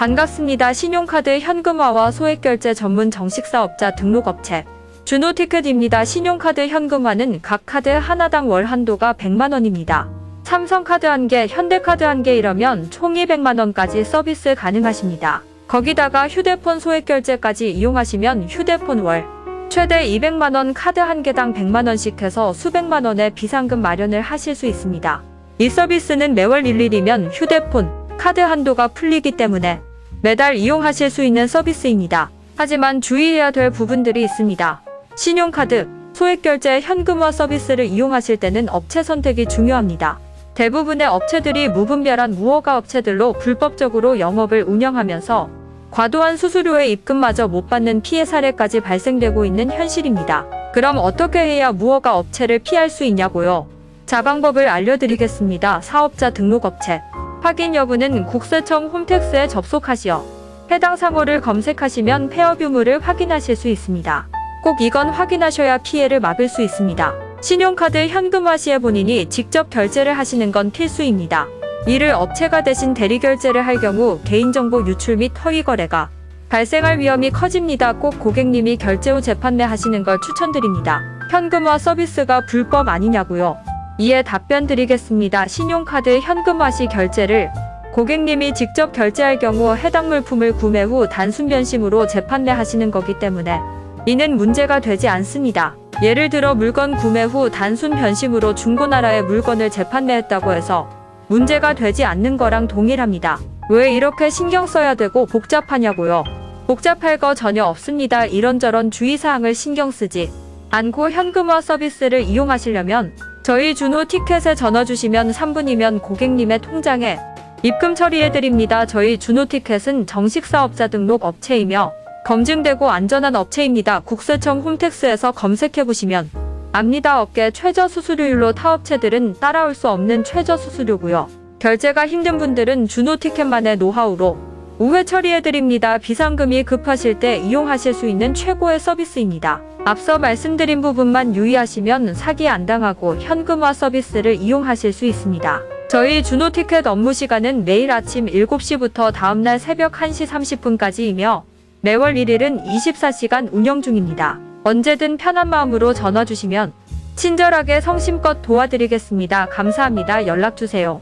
반갑습니다. 신용카드 현금화와 소액결제 전문 정식사업자 등록업체 준호티켓입니다. 신용카드 현금화는 각 카드 하나당 월 한도가 100만원입니다. 삼성카드 1개, 현대카드 1개 이러면 총 200만원까지 서비스 가능하십니다. 거기다가 휴대폰 소액결제까지 이용하시면 휴대폰 월 최대 200만원 카드 한 개당 100만원씩 해서 수백만원의 비상금 마련을 하실 수 있습니다. 이 서비스는 매월 일일이면 휴대폰, 카드 한도가 풀리기 때문에 매달 이용하실 수 있는 서비스입니다. 하지만 주의해야 될 부분들이 있습니다. 신용카드, 소액결제, 현금화 서비스를 이용하실 때는 업체 선택이 중요합니다. 대부분의 업체들이 무분별한 무허가 업체들로 불법적으로 영업을 운영하면서 과도한 수수료의 입금마저 못 받는 피해 사례까지 발생되고 있는 현실입니다. 그럼 어떻게 해야 무허가 업체를 피할 수 있냐고요? 자 방법을 알려드리겠습니다. 사업자 등록업체 확인 여부는 국세청 홈택스에 접속하시어 해당 상호를 검색하시면 폐업 유무를 확인하실 수 있습니다. 꼭 이건 확인하셔야 피해를 막을 수 있습니다. 신용카드 현금화 시에 본인이 직접 결제를 하시는 건 필수입니다. 이를 업체가 대신 대리 결제를 할 경우 개인정보 유출 및 허위 거래가 발생할 위험이 커집니다. 꼭 고객님이 결제 후 재판매 하시는 걸 추천드립니다. 현금화 서비스가 불법 아니냐고요? 이에 답변 드리겠습니다. 신용카드 현금화 시 결제를 고객님이 직접 결제할 경우 해당 물품을 구매 후 단순 변심으로 재판매 하시는 거기 때문에 이는 문제가 되지 않습니다. 예를 들어 물건 구매 후 단순 변심으로 중고나라의 물건을 재판매했다고 해서 문제가 되지 않는 거랑 동일합니다. 왜 이렇게 신경 써야 되고 복잡하냐고요? 복잡할 거 전혀 없습니다. 이런저런 주의사항을 신경 쓰지 않고 현금화 서비스를 이용하시려면 저희 준호 티켓에 전화 주시면 3분이면 고객님의 통장에 입금 처리해드립니다. 저희 준호 티켓은 정식 사업자 등록 업체이며 검증되고 안전한 업체입니다. 국세청 홈택스에서 검색해보시면 압니다. 업계 최저 수수료율로 타 업체들은 따라올 수 없는 최저 수수료고요. 결제가 힘든 분들은 준호 티켓만의 노하우로 우회 처리해드립니다. 비상금이 급하실 때 이용하실 수 있는 최고의 서비스입니다. 앞서 말씀드린 부분만 유의하시면 사기 안 당하고 현금화 서비스를 이용하실 수 있습니다. 저희 준호 티켓 업무 시간은 매일 아침 7시부터 다음날 새벽 1시 30분까지이며 매월 1일은 24시간 운영 중입니다. 언제든 편한 마음으로 전화 주시면 친절하게 성심껏 도와드리겠습니다. 감사합니다. 연락 주세요.